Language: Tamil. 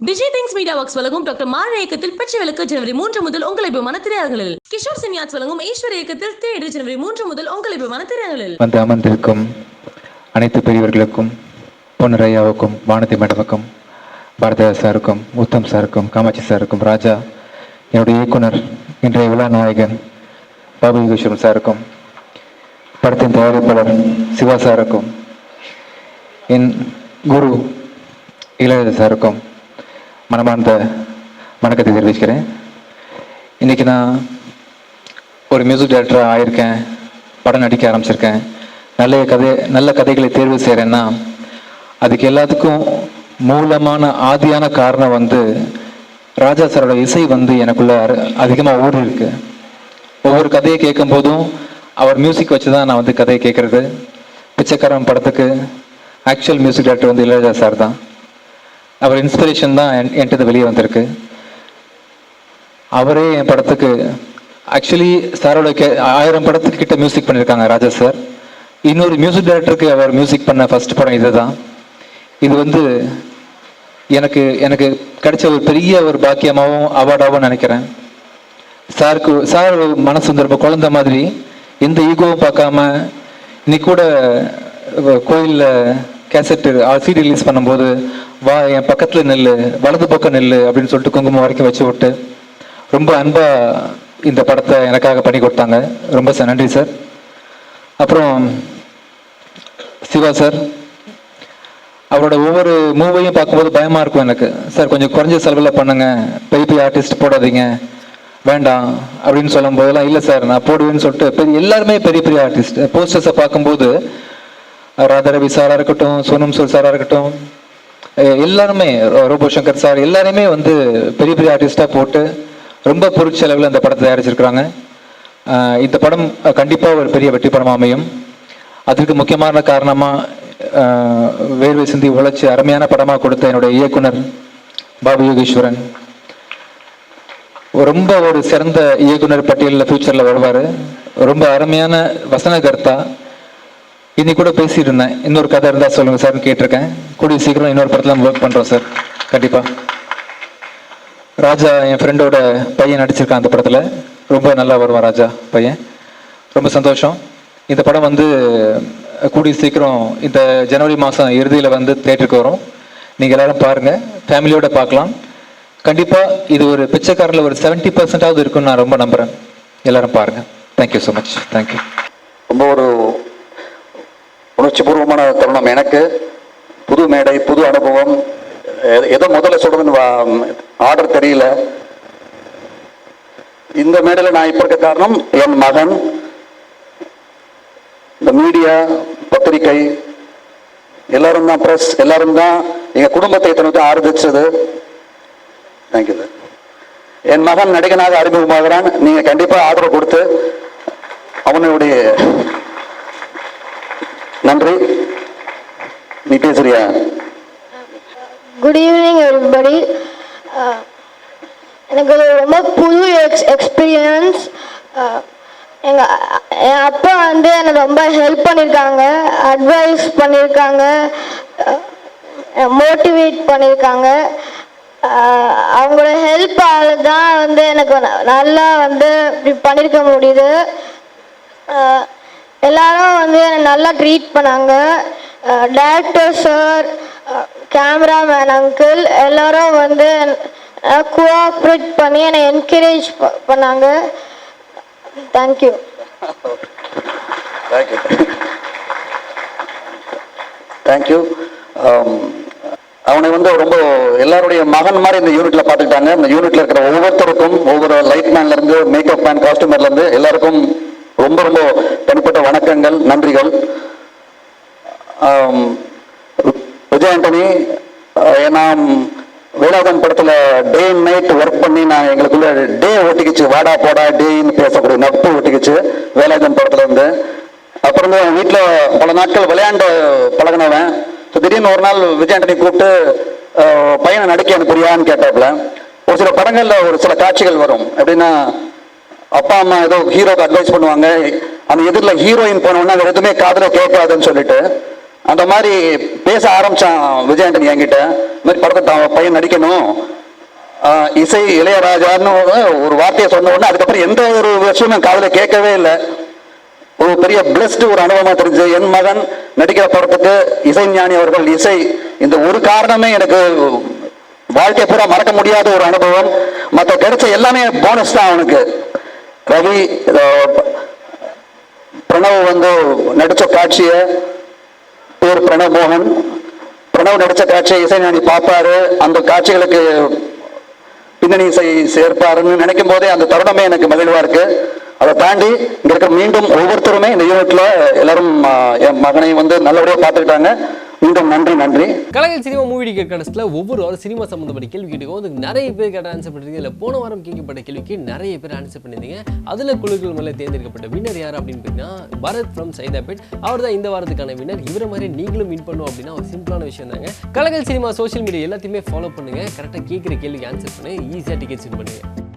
விஜய் திங்ஸ் மீடியா ஒர்க்ஸ் வழங்கும் டாக்டர் மாற இயக்கத்தில் பச்சை விளக்கு ஜனவரி மூன்று முதல் உங்களை விமான திரையரங்களில் கிஷோர் சின்யாஸ் வழங்கும் ஈஸ்வர் இயக்கத்தில் தேடு ஜனவரி மூன்று முதல் உங்களை விமான திரையரங்களில் வந்து அமர்ந்திருக்கும் அனைத்து பெரியவர்களுக்கும் பொன்னுரையாவுக்கும் வானதி மேடமுக்கும் பாரதியா சாருக்கும் உத்தம் சாருக்கும் காமாட்சி சாருக்கும் ராஜா என்னுடைய இயக்குனர் இன்றைய விழா நாயகன் பாபு கிஷோர் சாருக்கும் படத்தின் தயாரிப்பாளர் சிவா சாருக்கும் என் குரு இளையராஜா சாருக்கும் மனமார்ந்த வணக்கத்தை தெரிவிச்சுக்கிறேன். இன்றைக்கி நான் ஒரு மியூசிக் டைரக்டராக ஆயிருக்கேன் படம் நடிக்க ஆரம்பிச்சிருக்கேன். நல்ல கதை நல்ல கதைகளை தேர்வு செய்கிறேன்னா அதுக்கு எல்லாத்துக்கும் மூலமான ஆதியான காரணம் வந்து ராஜா சாரோட இசை வந்து எனக்குள்ள அதிகமாக ஓடி இருக்கு. ஒவ்வொரு கதையை கேட்கும் போதும் அவர் மியூசிக் வச்சு தான் நான் வந்து கதையை கேட்கறது. பிச்சைக்காரன் படத்துக்கு ஆக்சுவல் மியூசிக் டைரக்டர் வந்து இளையராஜா சார் தான். அவர் இன்ஸ்பிரேஷன் தான் என் என்கிட்ட வெளியே வந்திருக்கு. அவரே என் படத்துக்கு ஆக்சுவலி சாரோட கே ஆயிரம் படத்துக்கு கிட்ட மியூசிக் பண்ணியிருக்காங்க ராஜா சார் இன்னொரு மியூசிக் டைரக்டருக்கு அவர் மியூசிக் பண்ண ஃபர்ஸ்ட் படம் இதுதான். இது வந்து எனக்கு எனக்கு கிடைச்ச ஒரு பெரிய ஒரு பாக்கியமாகவும் அவார்டாகவும் நினைக்கிறேன். சாருக்கு சார் மனசு வந்து ரொம்ப குழந்தை மாதிரி எந்த ஈகோவும் பார்க்காம இன்னைக்கு கூட கோயிலில் கேசட்டு சீடி ரிலீஸ் பண்ணும்போது வா என் பக்கத்தில் நெல் வலது பக்கம் நெல் அப்படின்னு சொல்லிட்டு குங்குமம் வரைக்கும் வச்சு விட்டு ரொம்ப அன்பாக இந்த படத்தை எனக்காக பண்ணி கொடுத்தாங்க. ரொம்ப சார் நன்றி சார். அப்புறம் சிவா சார். அவரோட ஒவ்வொரு மூவையும் பார்க்கும்போது பயமாக இருக்கும் எனக்கு. சார் கொஞ்சம் குறைஞ்ச செலவில் பண்ணுங்கள் பெரிய பெரிய ஆர்டிஸ்ட் போடாதீங்க. வேண்டாம் அப்படின்னு சொல்லும் போதெல்லாம் இல்லை சார் நான் போடுவேன்னு சொல்லிட்டு பெரிய எல்லாருமே பெரிய பெரிய ஆர்டிஸ்ட் போஸ்டர்ஸை பார்க்கும்போது ராதாரவி சாராக இருக்கட்டும் சோனம் சோல் சாராக இருக்கட்டும் எல்லாருமே ரோ- ரோபோ சங்கர் சார் எல்லாருமே வந்து பெரிய பெரிய ஆர்டிஸ்டாக போட்டு ரொம்ப பொருட்செலவில் இந்த படத்தை தயாரிச்சிருக்கிறாங்க. இந்த படம் கண்டிப்பாக ஒரு பெரிய வெற்றி படம் அமையும். அதற்கு முக்கியமான காரணமாக வேர்வை சிந்தி உழைச்சி அருமையான படமாக கொடுத்த என்னுடைய இயக்குனர் பாபு யோகேஸ்வரன். ரொம்ப ஒரு சிறந்த இயக்குனர் பட்டியலில் ஃபியூச்சரில் வருவார். ரொம்ப அருமையான வசனகர்த்தா. இன்னைக்கு கூட பேசியிருந்தேன். இருந்தேன் இன்னொரு கதை இருந்தால் சொல்லுங்க சார்னு கேட்டிருக்கேன். கூடிய சீக்கிரம் இன்னொரு படத்தில் ஒர்க் பண்ணுறோம் சார். கண்டிப்பாக ராஜா என் ஃப்ரெண்டோட பையன் நடிச்சிருக்கான் அந்த படத்தில். ரொம்ப நல்லா வருவான் ராஜா பையன். ரொம்ப சந்தோஷம். இந்த படம் வந்து கூடிய சீக்கிரம் இந்த ஜனவரி மாதம் இறுதியில் வந்து தேட்டருக்கு வரும். நீங்கள் எல்லாரும் பாருங்கள் ஃபேமிலியோட பார்க்கலாம். கண்டிப்பாக இது ஒரு பிச்சைக்காரில் ஒரு செவன்ட்டி பர்சன்டாவது இருக்குன்னு நான் ரொம்ப நம்புகிறேன் எல்லாரும் பாருங்கள் தேங்க்யூ ஸோ மச் தேங்க்யூ ரொம்ப ஒரு உணர்ச்சிபூர்வமான தருணம் எனக்கு. புது மேடை புது அனுபவம். எதை முதல்ல சொல்றதுன்னு ஆர்டர் தெரியல. இந்த மேடையில் நான் இப்ப இருக்க காரணம் என் மகன். இந்த மீடியா பத்திரிகை எல்லாரும் தான் பிரஸ் எல்லாரும் தான் எங்கள் குடும்பத்தை இத்தனை ஆரம்பிச்சது தேங்க்யூ சார் என் மகன் நடிகனாக அறிமுகமாகிறான். நீங்கள் கண்டிப்பாக ஆதரவு கொடுத்து அவனுடைய நன்றி. நீ பேசுறியா? குட் ஈவினிங் எவ்ரிபடி எனக்கு ரொம்ப புது எக்ஸ் எக்ஸ்பீரியன்ஸ் எங்கள் என் அப்பா வந்து என்னை ரொம்ப ஹெல்ப் பண்ணியிருக்காங்க அட்வைஸ் பண்ணியிருக்காங்க மோட்டிவேட் uh, பண்ணியிருக்காங்க uh, அவங்களோட ஹெல்ப்பால் தான் வந்து எனக்கு நல்லா வந்து இப்படி பண்ணியிருக்க முடியுது. Uh, எல்லாரும் வந்து என்னை நல்லா ட்ரீட் பண்ணாங்க. டேரக்டர் சார் கேமராமேன் அங்கிள் எல்லாரும் வந்து கோஆப்ரேட் பண்ணி என்னை என்கரேஜ் பண்ணாங்க. தேங்க்யூ தேங்க்யூ தேங்க்யூ அவனை வந்து ரொம்ப எல்லாருடைய மகன் மாதிரி இந்த யூனிட்ல பார்த்துக்கிட்டாங்க. இந்த யூனிட்ல இருக்கிற ஒவ்வொருத்தருக்கும் ஒவ்வொரு லைட் மேன்ல இருந்து மேக்கப் மேன் காஸ்டியூமர்ல இருந்து எல்லாருக்கும் ரொம்ப ரொம்ப தனிப்பட்ட வணக்கங்கள் நன்றிகள். விஜயாண்டனி விஜய் ஆண்டனி படத்தில் வேலாதன் படத்துல டே நைட் ஒர்க் பண்ணி நான் எங்களுக்குள்ள டே ஒட்டிக்கிச்சு வாடா போடா டேன்னு பேசக்கூடிய நட்பு ஒட்டிக்கிச்சு வேலாயுதன் படத்துல இருந்து. அப்புறம் என் பல நாட்கள் விளையாண்டு பழகினவன். ஸோ திடீர்னு ஒரு நாள் விஜய் ஆண்டனி கூப்பிட்டு பையனை நடிக்க அனுப்புறியான்னு கேட்டாப்புல. ஒரு சில படங்களில் ஒரு சில காட்சிகள் வரும். எப்படின்னா அப்பா அம்மா ஏதோ ஹீரோக்கு அட்வைஸ் பண்ணுவாங்க. அந்த எதிரில் ஹீரோயின் போனோம்னா வேற எதுவுமே காதில் கேட்காதுன்னு சொல்லிட்டு அந்த மாதிரி பேச ஆரம்பித்தான் விஜய் ஆண்டனி என்கிட்ட. இந்த மாதிரி படத்தை பையன் நடிக்கணும். இசை இளையராஜான்னு ஒரு வார்த்தையை சொன்ன உடனே அதுக்கப்புறம் எந்த ஒரு விஷயமும் காதில் கேட்கவே இல்லை. ஒரு பெரிய பிளஸ்டு ஒரு அனுபவமாக தெரிஞ்சு என் மகன் நடிக்கிற படத்துக்கு இசைஞானி அவர்கள் இசை இந்த ஒரு காரணமே எனக்கு வாழ்க்கை பூரா மறக்க முடியாத ஒரு அனுபவம். மற்ற கிடைச்ச எல்லாமே போனஸ் தான் அவனுக்கு. ரவி பிரணவ் வந்து நடித்த காட்சியை பேர் பிரணவ் மோகன். பிரணவ் நடித்த காட்சியை இசைஞானி பார்ப்பாரு. அந்த காட்சிகளுக்கு பின்னணி இசை சேர்ப்பாருன்னு நினைக்கும் போதே அந்த தருணமே எனக்கு மகிழ்வா இருக்கு. அதை தாண்டி இங்க இருக்க மீண்டும் ஒவ்வொருத்தருமே இந்த யூனிட்ல எல்லாரும் என் மகனை வந்து நல்லபடியாக பார்த்துக்கிட்டாங்க. மீண்டும் நன்றி நன்றி. கலைஞர் சினிமா மூவி கடைசியில் ஒவ்வொரு வாரம் சினிமா சம்மந்தப்பட்ட கேள்வி கேட்டுக்கோ அதுக்கு நிறைய பேர் கேட்ட ஆன்சர் பண்ணிருக்கீங்க. இல்லை போன வாரம் கேட்கப்பட்ட கேள்விக்கு நிறைய பேர் ஆன்சர் பண்ணியிருந்தீங்க அதில் குழுக்கள் மேலே தேர்ந்தெடுக்கப்பட்ட வின்னர் யார் அப்படின்னு பார்த்தீங்கன்னா பரத் ஃப்ரம் சைதாபேட் அவர் தான் இந்த வாரத்துக்கான வின்னர் இவரை மாதிரி நீங்களும் வின் பண்ணும் அப்படின்னா ஒரு சிம்பிளான விஷயம் தாங்க. கலகல் சினிமா சோஷியல் மீடியா எல்லாத்தையுமே ஃபாலோ பண்ணுங்க. கரெக்டாக கேட்குற கேள்விக்கு ஆன்சர் பண்ணி. ஈஸியாக டிக்கெட்ஸ் வின் பண்ணுங்க.